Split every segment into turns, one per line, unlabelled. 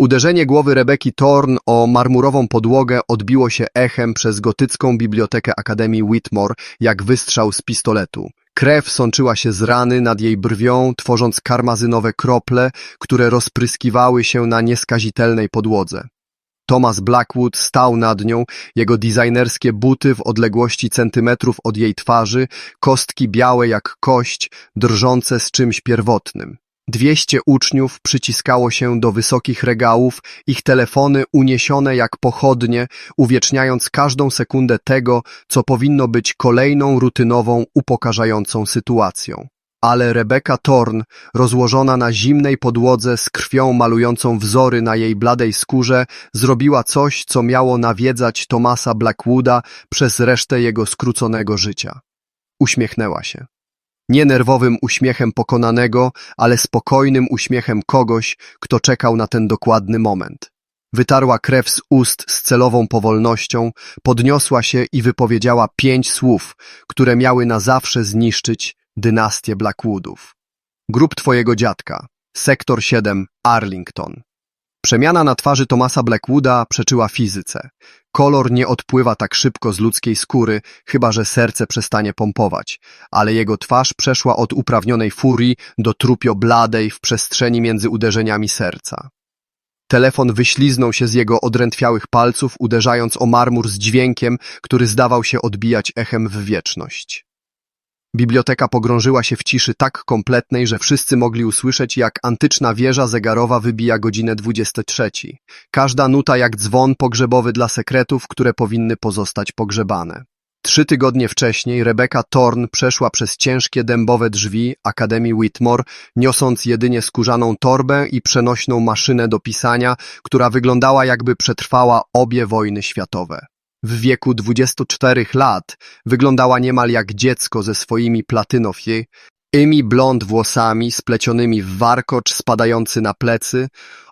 Uderzenie głowy Rebeki Thorn o marmurową podłogę odbiło się echem przez gotycką bibliotekę Akademii Whitmore jak wystrzał z pistoletu. Krew sączyła się z rany nad jej brwią, tworząc karmazynowe krople, które rozpryskiwały się na nieskazitelnej podłodze. Thomas Blackwood stał nad nią, jego designerskie buty w odległości centymetrów od jej twarzy, kostki białe jak kość, drżące z czymś pierwotnym. Dwieście uczniów przyciskało się do wysokich regałów, ich telefony uniesione jak pochodnie, uwieczniając każdą sekundę tego, co powinno być kolejną rutynową, upokarzającą sytuacją. Ale Rebecca Thorn, rozłożona na zimnej podłodze z krwią malującą wzory na jej bladej skórze, zrobiła coś, co miało nawiedzać Thomasa Blackwooda przez resztę jego skróconego życia. Uśmiechnęła się. Nie nerwowym uśmiechem pokonanego, ale spokojnym uśmiechem kogoś, kto czekał na ten dokładny moment. Wytarła krew z ust z celową powolnością, podniosła się i wypowiedziała pięć słów, które miały na zawsze zniszczyć dynastię Blackwoodów. Grup twojego dziadka. Sektor 7, Arlington. Przemiana na twarzy Thomasa Blackwooda przeczyła fizyce. Kolor nie odpływa tak szybko z ludzkiej skóry, chyba że serce przestanie pompować, ale jego twarz przeszła od uprawnionej furii do trupio bladej w przestrzeni między uderzeniami serca. Telefon wyśliznął się z jego odrętwiałych palców, uderzając o marmur z dźwiękiem, który zdawał się odbijać echem w wieczność. Biblioteka pogrążyła się w ciszy tak kompletnej, że wszyscy mogli usłyszeć, jak antyczna wieża zegarowa wybija godzinę 23. Każda nuta jak dzwon pogrzebowy dla sekretów, które powinny pozostać pogrzebane. Trzy tygodnie wcześniej Rebecca Thorn przeszła przez ciężkie dębowe drzwi Akademii Whitmore, niosąc jedynie skórzaną torbę i przenośną maszynę do pisania, która wyglądała jakby przetrwała obie wojny światowe. W wieku 24 lat wyglądała niemal jak dziecko ze swoimi platynofie, ymi blond włosami splecionymi w warkocz spadający na plecy,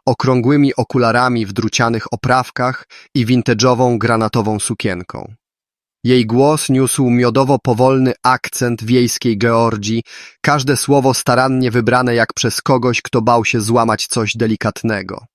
okrągłymi okularami w drucianych oprawkach i vintage'ową granatową sukienką. Jej głos niósł miodowo-powolny akcent wiejskiej Georgii, każde słowo starannie wybrane jak przez kogoś, kto bał się złamać coś delikatnego.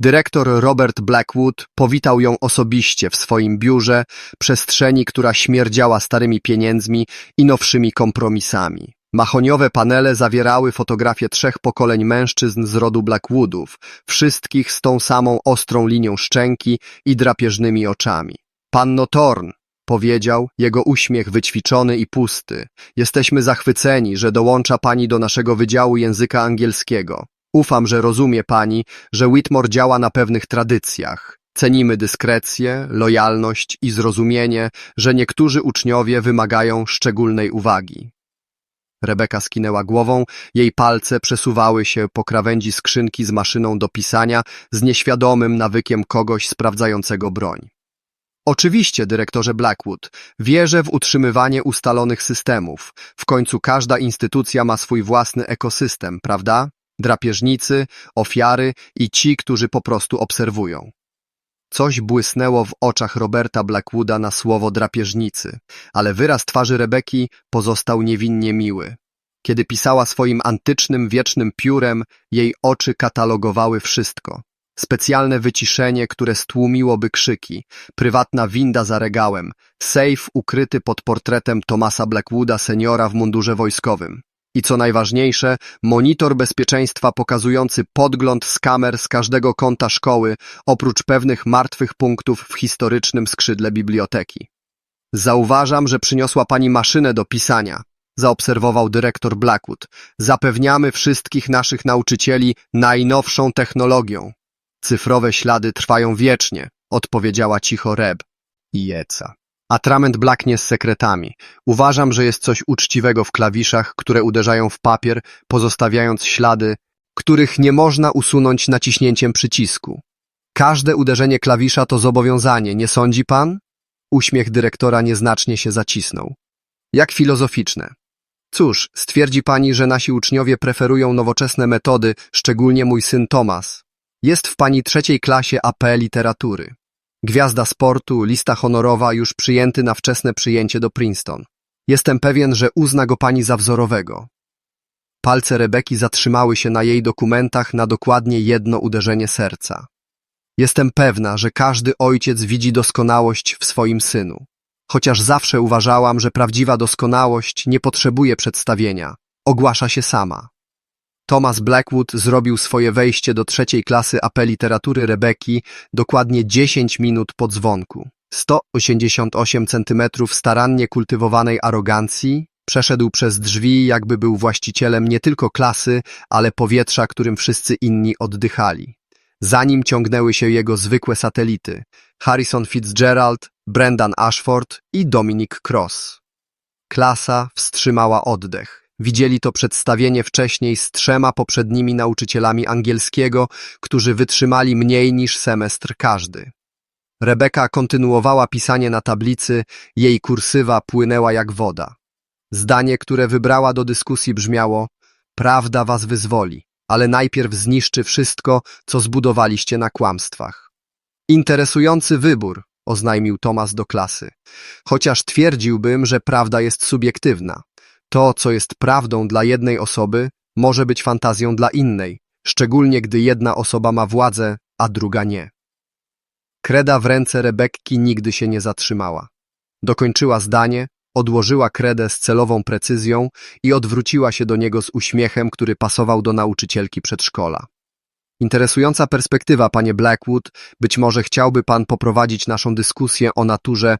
Dyrektor Robert Blackwood powitał ją osobiście w swoim biurze, przestrzeni, która śmierdziała starymi pieniędzmi i nowszymi kompromisami. Mahoniowe panele zawierały fotografie trzech pokoleń mężczyzn z rodu Blackwoodów, wszystkich z tą samą ostrą linią szczęki i drapieżnymi oczami. Panno Thorn, powiedział, jego uśmiech wyćwiczony i pusty. Jesteśmy zachwyceni, że dołącza pani do naszego wydziału języka angielskiego. Ufam, że rozumie pani, że Whitmore działa na pewnych tradycjach. Cenimy dyskrecję, lojalność i zrozumienie, że niektórzy uczniowie wymagają szczególnej uwagi. Rebeka skinęła głową, jej palce przesuwały się po krawędzi skrzynki z maszyną do pisania z nieświadomym nawykiem kogoś sprawdzającego broń. Oczywiście, dyrektorze Blackwood, wierzę w utrzymywanie ustalonych systemów. W końcu każda instytucja ma swój własny ekosystem, prawda? Drapieżnicy, ofiary i ci, którzy po prostu obserwują. Coś błysnęło w oczach Roberta Blackwooda na słowo drapieżnicy, ale wyraz twarzy Rebeki pozostał niewinnie miły. Kiedy pisała swoim antycznym, wiecznym piórem, jej oczy katalogowały wszystko. Specjalne wyciszenie, które stłumiłoby krzyki, prywatna winda za regałem, sejf ukryty pod portretem Thomasa Blackwooda seniora w mundurze wojskowym. I co najważniejsze, monitor bezpieczeństwa pokazujący podgląd z kamer z każdego kąta szkoły, oprócz pewnych martwych punktów w historycznym skrzydle biblioteki. Zauważam, że przyniosła pani maszynę do pisania, zaobserwował dyrektor Blackwood. Zapewniamy wszystkich naszych nauczycieli najnowszą technologią. Cyfrowe ślady trwają wiecznie, odpowiedziała cicho Reb. I jeca. Atrament blaknie z sekretami. Uważam, że jest coś uczciwego w klawiszach, które uderzają w papier, pozostawiając ślady, których nie można usunąć naciśnięciem przycisku. Każde uderzenie klawisza to zobowiązanie, nie sądzi pan? Uśmiech dyrektora nieznacznie się zacisnął. Jak filozoficzne. Cóż, stwierdzi pani, że nasi uczniowie preferują nowoczesne metody, szczególnie mój syn Tomas. Jest w pani trzeciej klasie AP literatury. Gwiazda sportu, lista honorowa, już przyjęty na wczesne przyjęcie do Princeton. Jestem pewien, że uzna go pani za wzorowego. Palce Rebeki zatrzymały się na jej dokumentach na dokładnie jedno uderzenie serca. Jestem pewna, że każdy ojciec widzi doskonałość w swoim synu. Chociaż zawsze uważałam, że prawdziwa doskonałość nie potrzebuje przedstawienia, ogłasza się sama. Thomas Blackwood zrobił swoje wejście do trzeciej klasy AP literatury Rebeki dokładnie 10 minut po dzwonku. 188 centymetrów starannie kultywowanej arogancji przeszedł przez drzwi, jakby był właścicielem nie tylko klasy, ale powietrza, którym wszyscy inni oddychali. Za nim ciągnęły się jego zwykłe satelity Harrison Fitzgerald, Brendan Ashford i Dominic Cross. Klasa wstrzymała oddech. Widzieli to przedstawienie wcześniej z trzema poprzednimi nauczycielami angielskiego, którzy wytrzymali mniej niż semestr każdy. Rebeka kontynuowała pisanie na tablicy, jej kursywa płynęła jak woda. Zdanie, które wybrała do dyskusji brzmiało Prawda was wyzwoli, ale najpierw zniszczy wszystko, co zbudowaliście na kłamstwach. Interesujący wybór, oznajmił Tomas do klasy. Chociaż twierdziłbym, że prawda jest subiektywna. To, co jest prawdą dla jednej osoby, może być fantazją dla innej, szczególnie gdy jedna osoba ma władzę, a druga nie. Kreda w ręce Rebekki nigdy się nie zatrzymała. Dokończyła zdanie, odłożyła kredę z celową precyzją i odwróciła się do niego z uśmiechem, który pasował do nauczycielki przedszkola. Interesująca perspektywa, panie Blackwood. Być może chciałby pan poprowadzić naszą dyskusję o naturze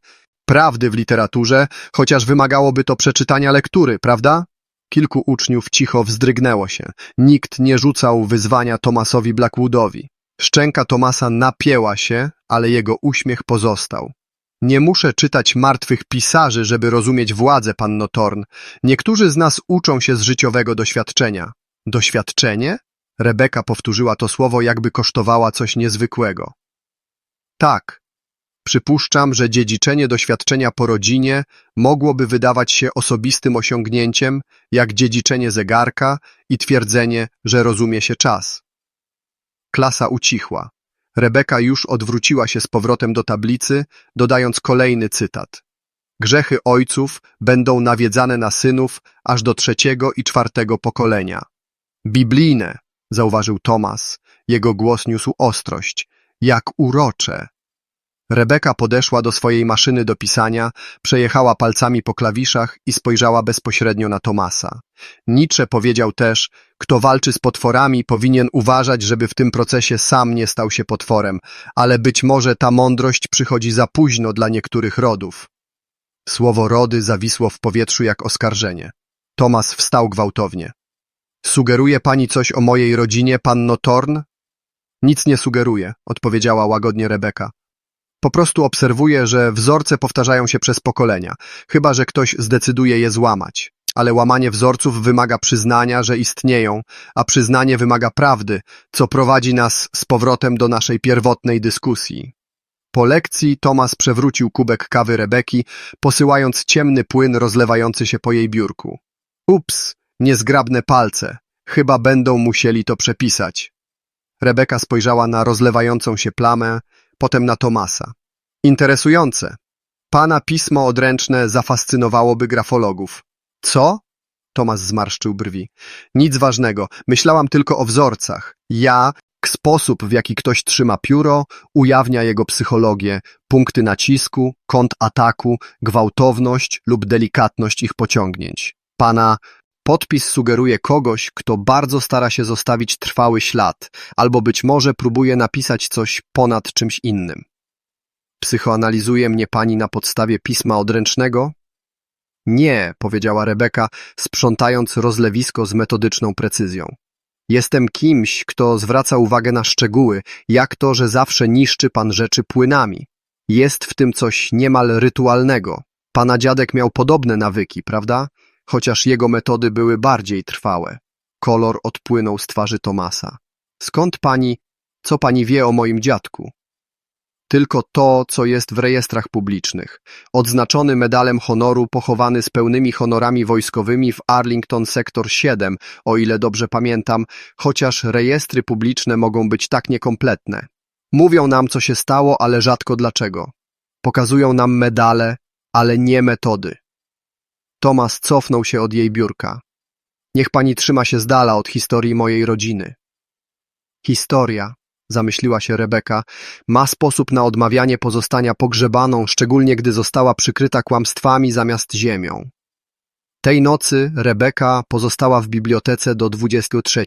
prawdy w literaturze, chociaż wymagałoby to przeczytania lektury, prawda? Kilku uczniów cicho wzdrygnęło się. Nikt nie rzucał wyzwania Tomasowi Blackwoodowi. Szczęka Tomasa napięła się, ale jego uśmiech pozostał. Nie muszę czytać martwych pisarzy, żeby rozumieć władzę, panno Torn. Niektórzy z nas uczą się z życiowego doświadczenia. Doświadczenie? Rebeka powtórzyła to słowo, jakby kosztowała coś niezwykłego. Tak. Przypuszczam, że dziedziczenie doświadczenia po rodzinie mogłoby wydawać się osobistym osiągnięciem, jak dziedziczenie zegarka i twierdzenie, że rozumie się czas. Klasa ucichła. Rebeka już odwróciła się z powrotem do tablicy, dodając kolejny cytat. Grzechy ojców będą nawiedzane na synów aż do trzeciego i czwartego pokolenia. Biblijne, zauważył Tomas. Jego głos niósł ostrość. Jak urocze. Rebeka podeszła do swojej maszyny do pisania, przejechała palcami po klawiszach i spojrzała bezpośrednio na Tomasa. Nietzsche powiedział też, kto walczy z potworami, powinien uważać, żeby w tym procesie sam nie stał się potworem, ale być może ta mądrość przychodzi za późno dla niektórych rodów. Słowo rody zawisło w powietrzu jak oskarżenie. Tomas wstał gwałtownie. Sugeruje pani coś o mojej rodzinie, panno Torn? Nic nie sugeruję, odpowiedziała łagodnie Rebeka. Po prostu obserwuję, że wzorce powtarzają się przez pokolenia, chyba że ktoś zdecyduje je złamać. Ale łamanie wzorców wymaga przyznania, że istnieją, a przyznanie wymaga prawdy, co prowadzi nas z powrotem do naszej pierwotnej dyskusji. Po lekcji Tomas przewrócił kubek kawy Rebeki, posyłając ciemny płyn rozlewający się po jej biurku. Ups, niezgrabne palce. Chyba będą musieli to przepisać. Rebeka spojrzała na rozlewającą się plamę, potem na Tomasa. Interesujące. Pana pismo odręczne zafascynowałoby grafologów. Co? Tomas zmarszczył brwi. Nic ważnego. Myślałam tylko o wzorcach. Ja, sposób w jaki ktoś trzyma pióro, ujawnia jego psychologię, punkty nacisku, kąt ataku, gwałtowność lub delikatność ich pociągnięć. Pana podpis sugeruje kogoś, kto bardzo stara się zostawić trwały ślad, albo być może próbuje napisać coś ponad czymś innym. Psychoanalizuje mnie pani na podstawie pisma odręcznego? Nie, powiedziała Rebeka, sprzątając rozlewisko z metodyczną precyzją. Jestem kimś, kto zwraca uwagę na szczegóły, jak to, że zawsze niszczy pan rzeczy płynami. Jest w tym coś niemal rytualnego. Pana dziadek miał podobne nawyki, prawda? Chociaż jego metody były bardziej trwałe. Kolor odpłynął z twarzy Tomasa. Skąd pani, co pani wie o moim dziadku? Tylko to, co jest w rejestrach publicznych. Odznaczony medalem honoru, pochowany z pełnymi honorami wojskowymi w Arlington Sektor 7, o ile dobrze pamiętam, chociaż rejestry publiczne mogą być tak niekompletne. Mówią nam, co się stało, ale rzadko dlaczego. Pokazują nam medale, ale nie metody. Tomas cofnął się od jej biurka. Niech pani trzyma się z dala od historii mojej rodziny. Historia, zamyśliła się Rebeka, ma sposób na odmawianie pozostania pogrzebaną, szczególnie gdy została przykryta kłamstwami zamiast ziemią. Tej nocy Rebeka pozostała w bibliotece do 23.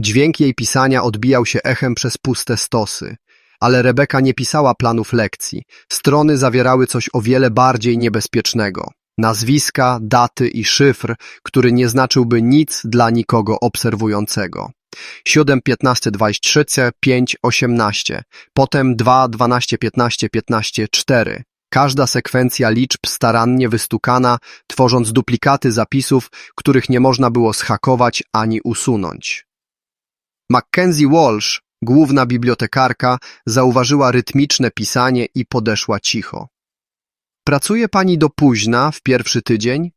Dźwięk jej pisania odbijał się echem przez puste stosy, ale Rebeka nie pisała planów lekcji. Strony zawierały coś o wiele bardziej niebezpiecznego. Nazwiska, daty i szyfr, który nie znaczyłby nic dla nikogo obserwującego. 7, 15, 23, 5, 18, potem 2, 12, 15, 15, 4. Każda sekwencja liczb starannie wystukana, tworząc duplikaty zapisów, których nie można było schakować ani usunąć. Mackenzie Walsh, główna bibliotekarka, zauważyła rytmiczne pisanie i podeszła cicho. Pracuje pani do późna w pierwszy tydzień?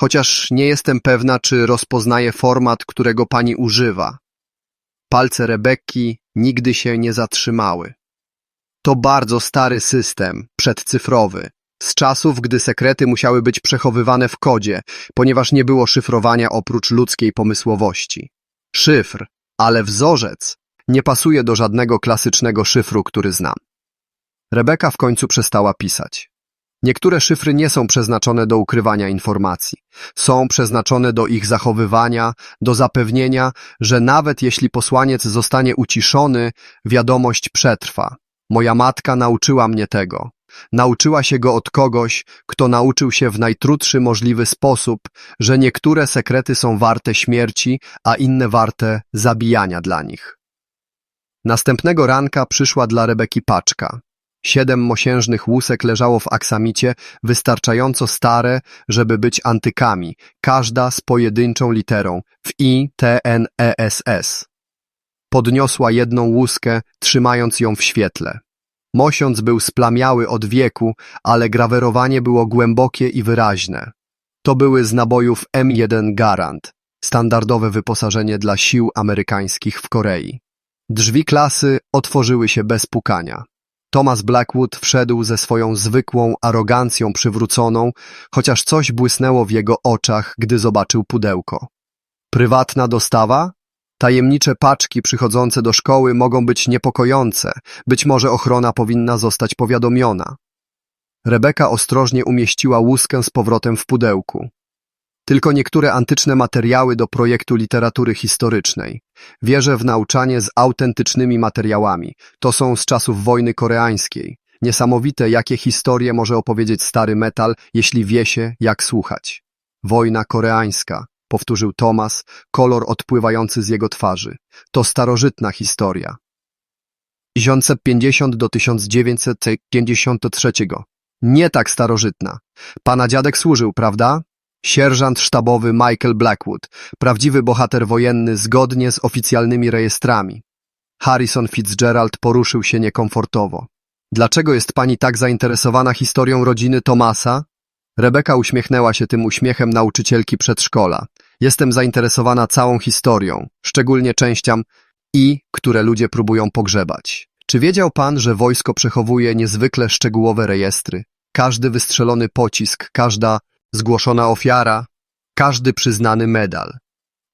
Chociaż nie jestem pewna, czy rozpoznaje format, którego pani używa. Palce Rebekki nigdy się nie zatrzymały. To bardzo stary system, przedcyfrowy, z czasów, gdy sekrety musiały być przechowywane w kodzie, ponieważ nie było szyfrowania oprócz ludzkiej pomysłowości. Szyfr, ale wzorzec, nie pasuje do żadnego klasycznego szyfru, który znam. Rebeka w końcu przestała pisać. Niektóre szyfry nie są przeznaczone do ukrywania informacji. Są przeznaczone do ich zachowywania, do zapewnienia, że nawet jeśli posłaniec zostanie uciszony, wiadomość przetrwa. Moja matka nauczyła mnie tego. Nauczyła się go od kogoś, kto nauczył się w najtrudszy możliwy sposób, że niektóre sekrety są warte śmierci, a inne warte zabijania dla nich. Następnego ranka przyszła dla Rebeki paczka. Siedem mosiężnych łusek leżało w aksamicie, wystarczająco stare, żeby być antykami, każda z pojedynczą literą w I, T, N, E, S, S. Podniosła jedną łuskę, trzymając ją w świetle. Mosiąc był splamiały od wieku, ale grawerowanie było głębokie i wyraźne. To były z nabojów M1 Garand, standardowe wyposażenie dla sił amerykańskich w Korei. Drzwi klasy otworzyły się bez pukania. Thomas Blackwood wszedł ze swoją zwykłą arogancją przywróconą, chociaż coś błysnęło w jego oczach, gdy zobaczył pudełko. Prywatna dostawa? Tajemnicze paczki przychodzące do szkoły mogą być niepokojące, być może ochrona powinna zostać powiadomiona. Rebeka ostrożnie umieściła łuskę z powrotem w pudełku. Tylko niektóre antyczne materiały do projektu literatury historycznej. Wierzę w nauczanie z autentycznymi materiałami. To są z czasów wojny koreańskiej. Niesamowite, jakie historie może opowiedzieć stary metal, jeśli wie się, jak słuchać. Wojna koreańska, powtórzył Tomas, kolor odpływający z jego twarzy. To starożytna historia. 1950 do 1953. Nie tak starożytna. Pana dziadek służył, prawda? Sierżant sztabowy Michael Blackwood, prawdziwy bohater wojenny zgodnie z oficjalnymi rejestrami. Harrison Fitzgerald poruszył się niekomfortowo. Dlaczego jest pani tak zainteresowana historią rodziny Tomasa? Rebeka uśmiechnęła się tym uśmiechem nauczycielki przedszkola. Jestem zainteresowana całą historią, szczególnie częścią i, które ludzie próbują pogrzebać. Czy wiedział pan, że wojsko przechowuje niezwykle szczegółowe rejestry? Każdy wystrzelony pocisk, każda zgłoszona ofiara, każdy przyznany medal.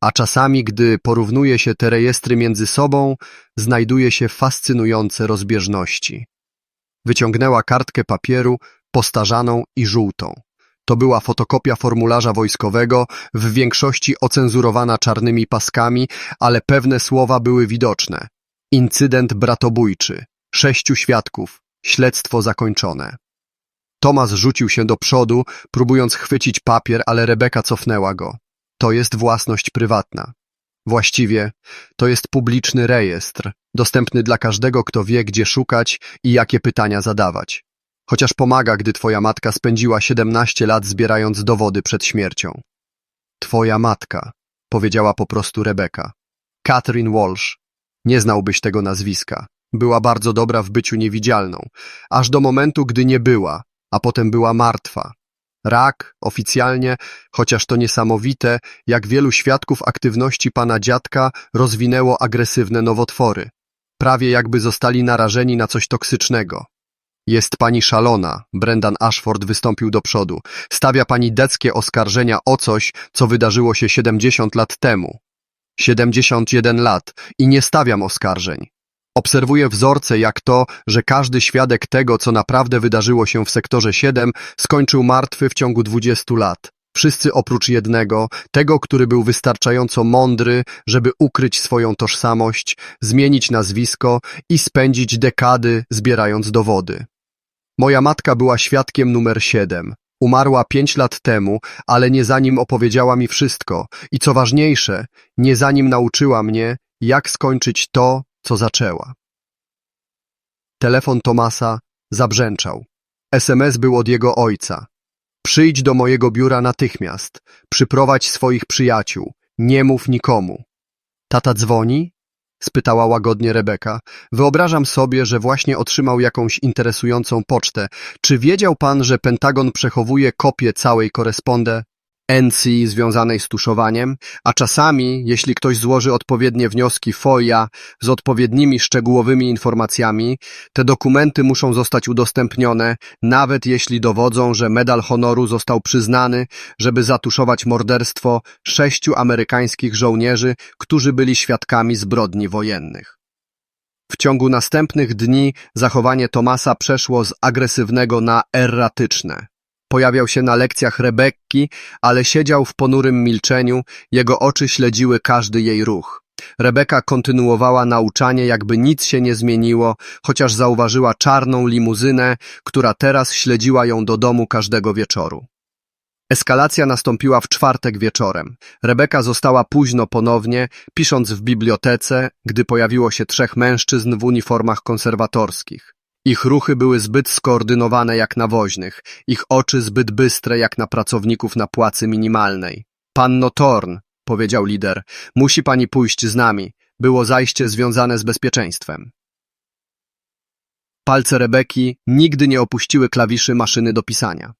A czasami, gdy porównuje się te rejestry między sobą, znajduje się fascynujące rozbieżności. Wyciągnęła kartkę papieru, postarzaną i żółtą. To była fotokopia formularza wojskowego, w większości ocenzurowana czarnymi paskami, ale pewne słowa były widoczne. Incydent bratobójczy. Sześciu świadków. Śledztwo zakończone. Tomas rzucił się do przodu, próbując chwycić papier, ale Rebeka cofnęła go. To jest własność prywatna. Właściwie to jest publiczny rejestr, dostępny dla każdego, kto wie, gdzie szukać i jakie pytania zadawać. Chociaż pomaga, gdy twoja matka spędziła 17 lat zbierając dowody przed śmiercią. Twoja matka, powiedziała po prostu Rebeka. Catherine Walsh. Nie znałbyś tego nazwiska. Była bardzo dobra w byciu niewidzialną, aż do momentu, gdy nie była, a potem była martwa. Rak, oficjalnie, chociaż to niesamowite, jak wielu świadków aktywności pana dziadka rozwinęło agresywne nowotwory. Prawie jakby zostali narażeni na coś toksycznego. Jest pani szalona. Brendan Ashford wystąpił do przodu. Stawia pani deckie oskarżenia o coś, co wydarzyło się 70 lat temu. 71 lat i nie stawiam oskarżeń. Obserwuję wzorce jak to, że każdy świadek tego, co naprawdę wydarzyło się w sektorze 7, skończył martwy w ciągu 20 lat. Wszyscy oprócz jednego, tego, który był wystarczająco mądry, żeby ukryć swoją tożsamość, zmienić nazwisko i spędzić dekady zbierając dowody. Moja matka była świadkiem numer 7. Umarła pięć lat temu, ale nie zanim opowiedziała mi wszystko i co ważniejsze, nie zanim nauczyła mnie, jak skończyć to, co zaczęła. Telefon Tomasa zabrzęczał. SMS był od jego ojca. Przyjdź do mojego biura natychmiast. Przyprowadź swoich przyjaciół. Nie mów nikomu. Tata dzwoni? spytała łagodnie Rebeka. Wyobrażam sobie, że właśnie otrzymał jakąś interesującą pocztę. Czy wiedział pan, że Pentagon przechowuje kopię całej korespondencji związanej z tuszowaniem, a czasami, jeśli ktoś złoży odpowiednie wnioski FOIA z odpowiednimi szczegółowymi informacjami, te dokumenty muszą zostać udostępnione, nawet jeśli dowodzą, że medal honoru został przyznany, żeby zatuszować morderstwo sześciu amerykańskich żołnierzy, którzy byli świadkami zbrodni wojennych. W ciągu następnych dni zachowanie Tomasa przeszło z agresywnego na erratyczne. Pojawiał się na lekcjach Rebekki, ale siedział w ponurym milczeniu, jego oczy śledziły każdy jej ruch. Rebeka kontynuowała nauczanie, jakby nic się nie zmieniło, chociaż zauważyła czarną limuzynę, która teraz śledziła ją do domu każdego wieczoru. Eskalacja nastąpiła w czwartek wieczorem. Rebeka została późno ponownie, pisząc w bibliotece, gdy pojawiło się trzech mężczyzn w uniformach konserwatorskich. Ich ruchy były zbyt skoordynowane jak na woźnych, ich oczy zbyt bystre jak na pracowników na płacy minimalnej. Panno Torn, powiedział lider, musi pani pójść z nami. Było zajście związane z bezpieczeństwem. Palce Rebeki nigdy nie opuściły klawiszy maszyny do pisania.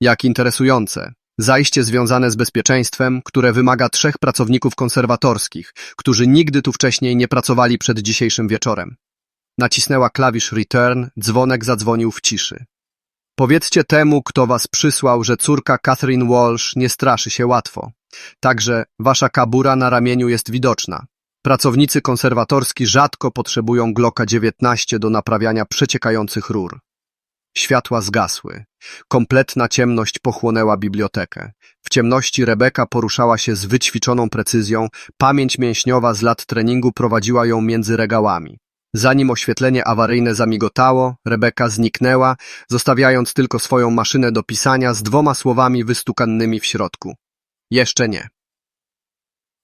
Jak interesujące. Zajście związane z bezpieczeństwem, które wymaga trzech pracowników konserwatorskich, którzy nigdy tu wcześniej nie pracowali przed dzisiejszym wieczorem. Nacisnęła klawisz return, dzwonek zadzwonił w ciszy. Powiedzcie temu, kto was przysłał, że córka Catherine Walsh nie straszy się łatwo. Także wasza kabura na ramieniu jest widoczna. Pracownicy konserwatorski rzadko potrzebują Glocka 19 do naprawiania przeciekających rur. Światła zgasły. Kompletna ciemność pochłonęła bibliotekę. W ciemności Rebeka poruszała się z wyćwiczoną precyzją, pamięć mięśniowa z lat treningu prowadziła ją między regałami. Zanim oświetlenie awaryjne zamigotało, Rebeka zniknęła, zostawiając tylko swoją maszynę do pisania z dwoma słowami wystukanymi w środku. Jeszcze nie.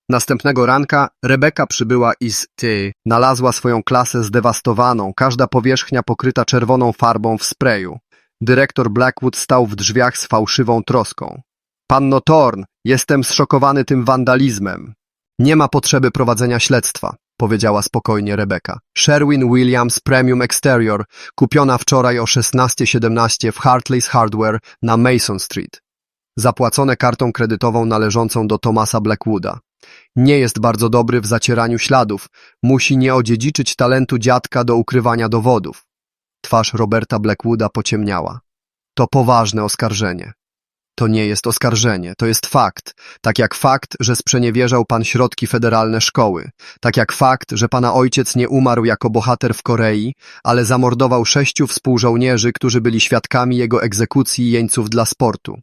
Następnego ranka Rebeka przybyła i z ty znalazła swoją klasę zdewastowaną, każda powierzchnia pokryta czerwoną farbą w sprayu. Dyrektor Blackwood stał w drzwiach z fałszywą troską. Panno Thorn, jestem zszokowany tym wandalizmem. Nie ma potrzeby prowadzenia śledztwa powiedziała spokojnie Rebeka. Sherwin Williams Premium Exterior, kupiona wczoraj o 16.17 w Hartley's Hardware na Mason Street. Zapłacone kartą kredytową należącą do Thomasa Blackwooda. Nie jest bardzo dobry w zacieraniu śladów. Musi nie odziedziczyć talentu dziadka do ukrywania dowodów. Twarz Roberta Blackwooda pociemniała. To poważne oskarżenie. To nie jest oskarżenie, to jest fakt. Tak jak fakt, że sprzeniewierzał pan środki federalne szkoły. Tak jak fakt, że pana ojciec nie umarł jako bohater w Korei, ale zamordował sześciu współżołnierzy, którzy byli świadkami jego egzekucji jeńców dla sportu.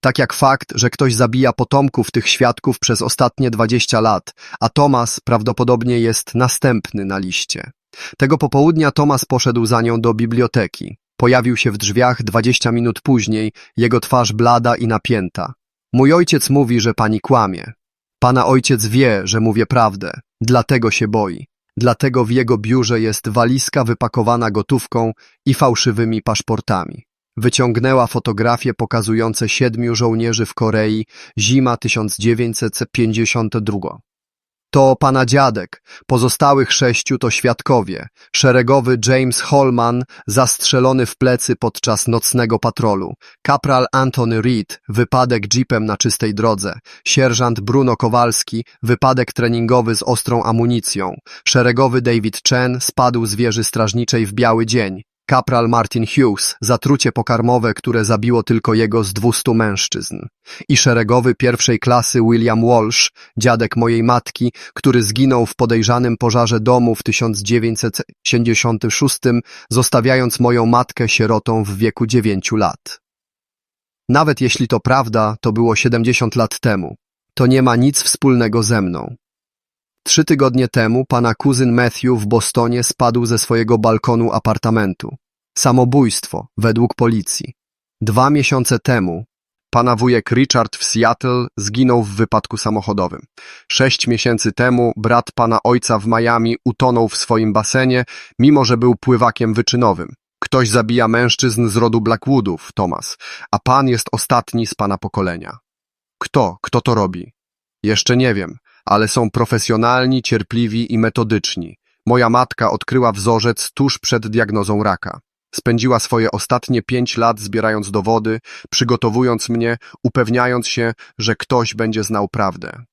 Tak jak fakt, że ktoś zabija potomków tych świadków przez ostatnie dwadzieścia lat, a Tomas prawdopodobnie jest następny na liście. Tego popołudnia Tomas poszedł za nią do biblioteki. Pojawił się w drzwiach dwadzieścia minut później, jego twarz blada i napięta. Mój ojciec mówi, że pani kłamie. Pana ojciec wie, że mówię prawdę, dlatego się boi. Dlatego w jego biurze jest walizka wypakowana gotówką i fałszywymi paszportami. Wyciągnęła fotografie pokazujące siedmiu żołnierzy w Korei, zima 1952. To pana dziadek, pozostałych sześciu to świadkowie. Szeregowy James Holman zastrzelony w plecy podczas nocnego patrolu. Kapral Anthony Reed, wypadek jeepem na czystej drodze. Sierżant Bruno Kowalski, wypadek treningowy z ostrą amunicją. Szeregowy David Chen spadł z wieży strażniczej w biały dzień. Kapral Martin Hughes, zatrucie pokarmowe, które zabiło tylko jego z 200 mężczyzn. I szeregowy pierwszej klasy William Walsh, dziadek mojej matki, który zginął w podejrzanym pożarze domu w 1976, zostawiając moją matkę sierotą w wieku 9 lat. Nawet jeśli to prawda, to było 70 lat temu. To nie ma nic wspólnego ze mną. Trzy tygodnie temu pana kuzyn Matthew w Bostonie spadł ze swojego balkonu apartamentu. Samobójstwo, według policji. Dwa miesiące temu pana wujek Richard w Seattle zginął w wypadku samochodowym. Sześć miesięcy temu brat pana ojca w Miami utonął w swoim basenie, mimo że był pływakiem wyczynowym. Ktoś zabija mężczyzn z rodu Blackwoodów, Thomas, a pan jest ostatni z pana pokolenia. Kto? Kto to robi? Jeszcze nie wiem, ale są profesjonalni, cierpliwi i metodyczni. Moja matka odkryła wzorzec tuż przed diagnozą raka. Spędziła swoje ostatnie pięć lat zbierając dowody, przygotowując mnie, upewniając się, że ktoś będzie znał prawdę.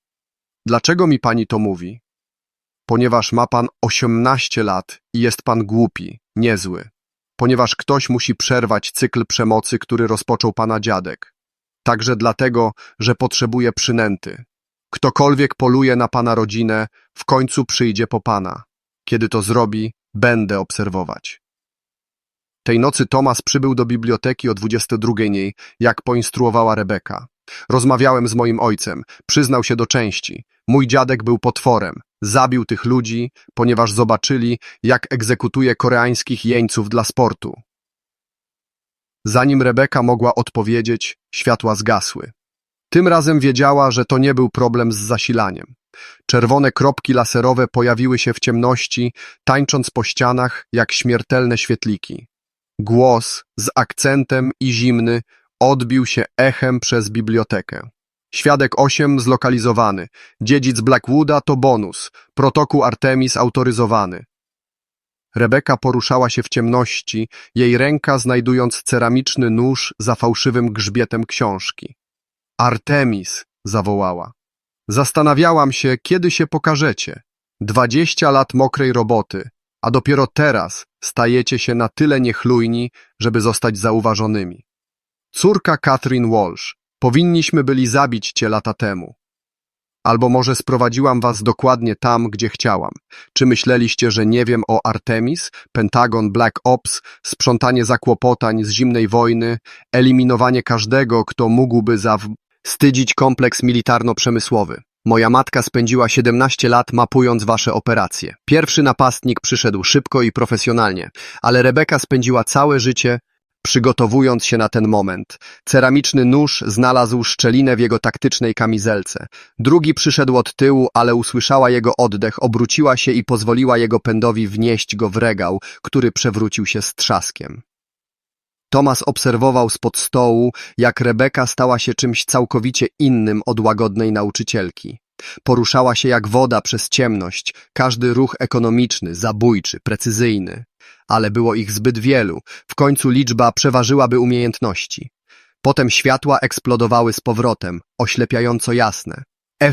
Dlaczego mi pani to mówi? Ponieważ ma pan osiemnaście lat i jest pan głupi, niezły. Ponieważ ktoś musi przerwać cykl przemocy, który rozpoczął pana dziadek. Także dlatego, że potrzebuje przynęty. Ktokolwiek poluje na pana rodzinę, w końcu przyjdzie po pana. Kiedy to zrobi, będę obserwować. Tej nocy Tomas przybył do biblioteki o 22 niej, jak poinstruowała Rebeka. Rozmawiałem z moim ojcem, przyznał się do części. Mój dziadek był potworem, zabił tych ludzi, ponieważ zobaczyli, jak egzekutuje koreańskich jeńców dla sportu. Zanim Rebeka mogła odpowiedzieć, światła zgasły. Tym razem wiedziała, że to nie był problem z zasilaniem. Czerwone kropki laserowe pojawiły się w ciemności, tańcząc po ścianach jak śmiertelne świetliki. Głos z akcentem i zimny odbił się echem przez bibliotekę. Świadek 8 zlokalizowany. Dziedzic Blackwooda to bonus. Protokół Artemis autoryzowany. Rebeka poruszała się w ciemności, jej ręka znajdując ceramiczny nóż za fałszywym grzbietem książki. Artemis, zawołała. Zastanawiałam się, kiedy się pokażecie. Dwadzieścia lat mokrej roboty, a dopiero teraz stajecie się na tyle niechlujni, żeby zostać zauważonymi. Córka Catherine Walsh, powinniśmy byli zabić cię lata temu. Albo może sprowadziłam was dokładnie tam, gdzie chciałam. Czy myśleliście, że nie wiem o Artemis, Pentagon, Black Ops, sprzątanie zakłopotań z zimnej wojny, eliminowanie każdego, kto mógłby zawstydzić kompleks militarno-przemysłowy? Moja matka spędziła 17 lat mapując wasze operacje. Pierwszy napastnik przyszedł szybko i profesjonalnie, ale Rebeka spędziła całe życie przygotowując się na ten moment. Ceramiczny nóż znalazł szczelinę w jego taktycznej kamizelce. Drugi przyszedł od tyłu, ale usłyszała jego oddech, obróciła się i pozwoliła jego pędowi wnieść go w regał, który przewrócił się z trzaskiem. Tomas obserwował spod stołu, jak Rebeka stała się czymś całkowicie innym od łagodnej nauczycielki. Poruszała się jak woda przez ciemność, każdy ruch ekonomiczny, zabójczy, precyzyjny. Ale było ich zbyt wielu, w końcu liczba przeważyłaby umiejętności. Potem światła eksplodowały z powrotem, oślepiająco jasne.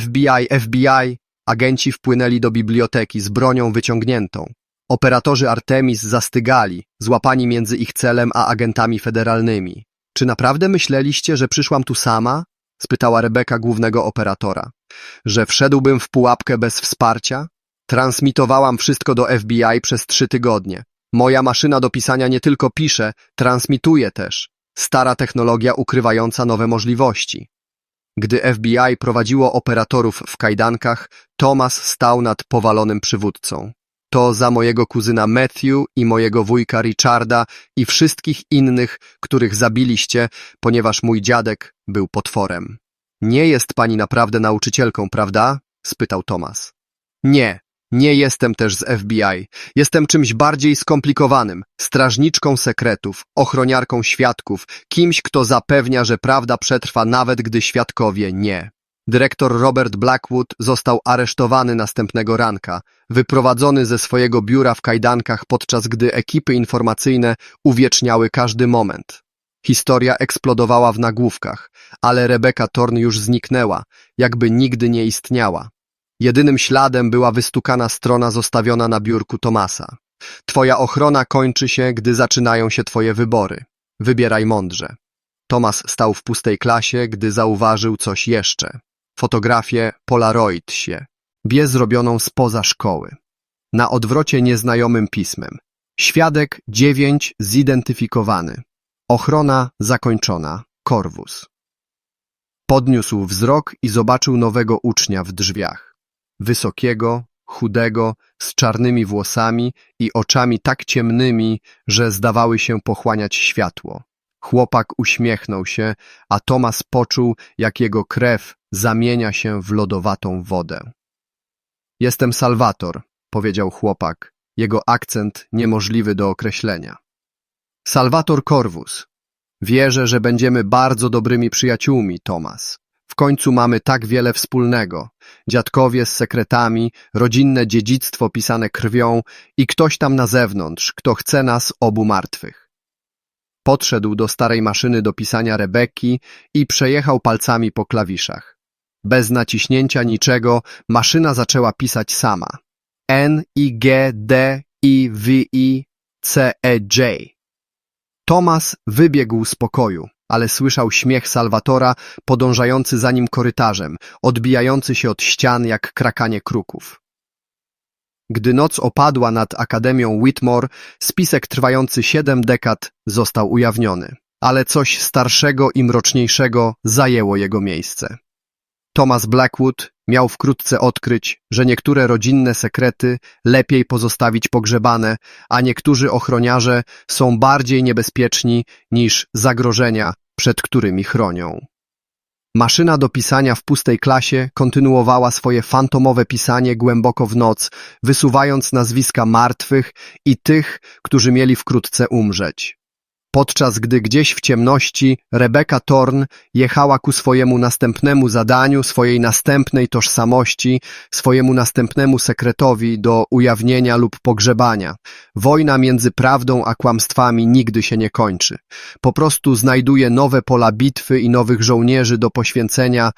FBI, FBI! Agenci wpłynęli do biblioteki z bronią wyciągniętą. Operatorzy Artemis zastygali, złapani między ich celem a agentami federalnymi. Czy naprawdę myśleliście, że przyszłam tu sama? spytała Rebeka głównego operatora. Że wszedłbym w pułapkę bez wsparcia? Transmitowałam wszystko do FBI przez trzy tygodnie. Moja maszyna do pisania nie tylko pisze, transmituje też. Stara technologia ukrywająca nowe możliwości. Gdy FBI prowadziło operatorów w kajdankach, Thomas stał nad powalonym przywódcą. To za mojego kuzyna Matthew i mojego wujka Richarda i wszystkich innych, których zabiliście, ponieważ mój dziadek był potworem. Nie jest pani naprawdę nauczycielką, prawda? spytał Thomas. Nie, nie jestem też z FBI. Jestem czymś bardziej skomplikowanym. Strażniczką sekretów, ochroniarką świadków, kimś, kto zapewnia, że prawda przetrwa nawet gdy świadkowie nie. Dyrektor Robert Blackwood został aresztowany następnego ranka, wyprowadzony ze swojego biura w kajdankach, podczas gdy ekipy informacyjne uwieczniały każdy moment. Historia eksplodowała w nagłówkach, ale Rebecca Thorne już zniknęła, jakby nigdy nie istniała. Jedynym śladem była wystukana strona zostawiona na biurku Tomasa. Twoja ochrona kończy się, gdy zaczynają się twoje wybory. Wybieraj mądrze. Tomas stał w pustej klasie, gdy zauważył coś jeszcze. Fotografię Polaroid się, bie zrobioną spoza szkoły. Na odwrocie nieznajomym pismem. Świadek 9 zidentyfikowany. Ochrona zakończona. Korwus. Podniósł wzrok i zobaczył nowego ucznia w drzwiach. Wysokiego, chudego, z czarnymi włosami i oczami tak ciemnymi, że zdawały się pochłaniać światło. Chłopak uśmiechnął się, a Tomas poczuł, jak jego krew zamienia się w lodowatą wodę. Jestem Salwator, powiedział chłopak, jego akcent niemożliwy do określenia. Salwator Corvus. Wierzę, że będziemy bardzo dobrymi przyjaciółmi, Tomas. W końcu mamy tak wiele wspólnego. Dziadkowie z sekretami, rodzinne dziedzictwo pisane krwią i ktoś tam na zewnątrz, kto chce nas obu martwych. Podszedł do starej maszyny do pisania Rebeki i przejechał palcami po klawiszach. Bez naciśnięcia niczego maszyna zaczęła pisać sama. N, I, G, D, I, V, I, C, E, J. Tomas wybiegł z pokoju, ale słyszał śmiech Salwatora podążający za nim korytarzem, odbijający się od ścian jak krakanie kruków. Gdy noc opadła nad Akademią Whitmore, spisek trwający siedem dekad został ujawniony, ale coś starszego i mroczniejszego zajęło jego miejsce. Thomas Blackwood miał wkrótce odkryć, że niektóre rodzinne sekrety lepiej pozostawić pogrzebane, a niektórzy ochroniarze są bardziej niebezpieczni niż zagrożenia, przed którymi chronią. Maszyna do pisania w pustej klasie kontynuowała swoje fantomowe pisanie głęboko w noc, wysuwając nazwiska martwych i tych, którzy mieli wkrótce umrzeć. Podczas gdy gdzieś w ciemności Rebeka Thorn jechała ku swojemu następnemu zadaniu, swojej następnej tożsamości, swojemu następnemu sekretowi do ujawnienia lub pogrzebania. Wojna między prawdą a kłamstwami nigdy się nie kończy. Po prostu znajduje nowe pola bitwy i nowych żołnierzy do poświęcenia,